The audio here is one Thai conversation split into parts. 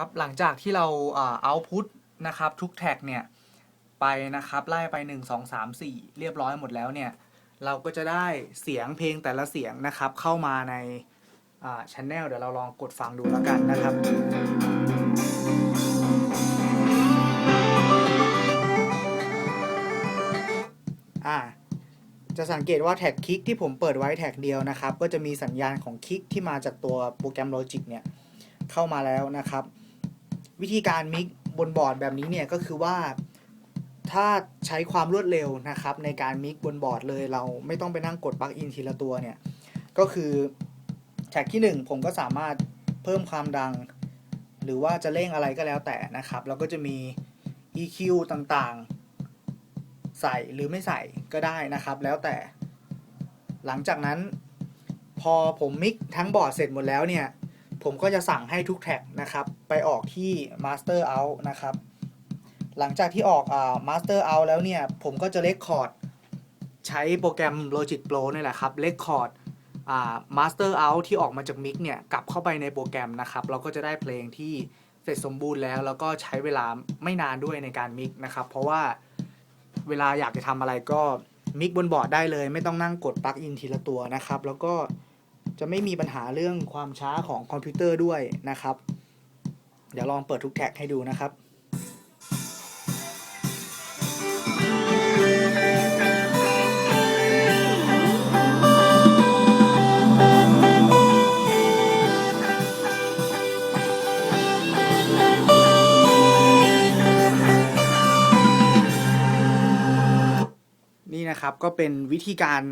ครับ หลังจากที่เราเอาพุตนะครับทุกแท็กเนี่ยไปนะครับไล่ไป 1 2 3 4 เรียบร้อยหมดแล้วเนี่ย เราก็จะได้เสียงเพลงแต่ละเสียงนะครับ เข้ามาในชันแนลเดี๋ยวเราลองกดฟังดูแล้วกันนะครับ อ่าจะสังเกตว่าแท็กคลิกที่ผมเปิดไว้แท็กเดียวนะครับ ก็จะมีสัญญาณของคลิกที่มาจากตัวโปรแกรม Logic เนี่ย เข้ามาแล้วนะครับ วิธีการมิกบนบอร์ดแบบนี้เนี่ยก็คือว่าถ้าใช้ความรวดเร็วนะครับ ในการมิกบนบอร์ดเลยเราไม่ต้องไปนั่งกดปลั๊กอินทีละตัวเนี่ย ก็คือแท็กที่ 1 ผมก็สามารถเพิ่มความดัง หรือว่าจะเร่งอะไรก็แล้วแต่นะครับแล้วก็จะมี EQ ต่างๆ ใส่หรือไม่ใส่ก็ได้นะครับ แล้วแต่ หลังจากนั้น พอผมมิกทั้งบอร์ดเสร็จหมดแล้วเนี่ย ผมก็จะสั่งให้ทุกแท็กนะครับ ไปออกที่ Master Out นะครับ หลังจากที่ออกอ่า Master Out แล้วเนี่ย ผมก็จะเลคคอร์ดใช้โปรแกรม Logic Pro นี่แหละครับเลคคอร์ดอ่า Master Out ที่ออกมาจากมิกเนี่ย กลับเข้าไปในโปรแกรมนะครับ เราก็จะได้เพลงที่เสร็จสมบูรณ์แล้ว แล้วก็ใช้เวลาไม่นานด้วยในการมิกนะครับ เพราะว่าเวลาอยากจะทำอะไรก็มิกบนบอร์ดได้เลย ไม่ต้องนั่งกดปลั๊กอินทีละตัวนะครับ แล้วก็ จะไม่มีปัญหาเรื่องความช้าของคอมพิวเตอร์ด้วยนะครับ เดี๋ยวลองเปิดทุกแท็กให้ดูนะครับนี่นะครับก็เป็นวิธีการ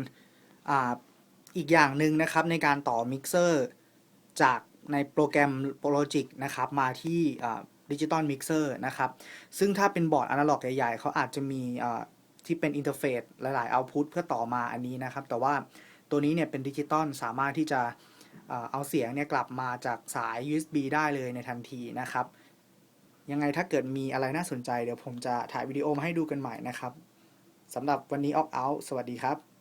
อีกอย่างหนึ่งนะครับในการต่อมิกเซอร์จากในโปรแกรม Logic นะครับมาที่ดิจิตอลมิกเซอร์นะครับ ซึ่งถ้าเป็นบอร์ดอนาล็อกใหญ่ๆ เขาอาจจะมีที่เป็นอินเทอร์เฟซหลายๆเอาพุตเพื่อต่อมาอันนี้นะครับ แต่ว่าตัวนี้เนี่ยเป็นดิจิตอลสามารถที่จะเอาเสียงเนี่ยกลับมาจากสาย USB ได้เลยในทันทีนะครับ ยังไงถ้าเกิดมีอะไรน่าสนใจเดี๋ยวผมจะถ่ายวิดีโอมาให้ดูกันใหม่นะครับสำหรับวันนี้ออกเอาสวัสดีครับ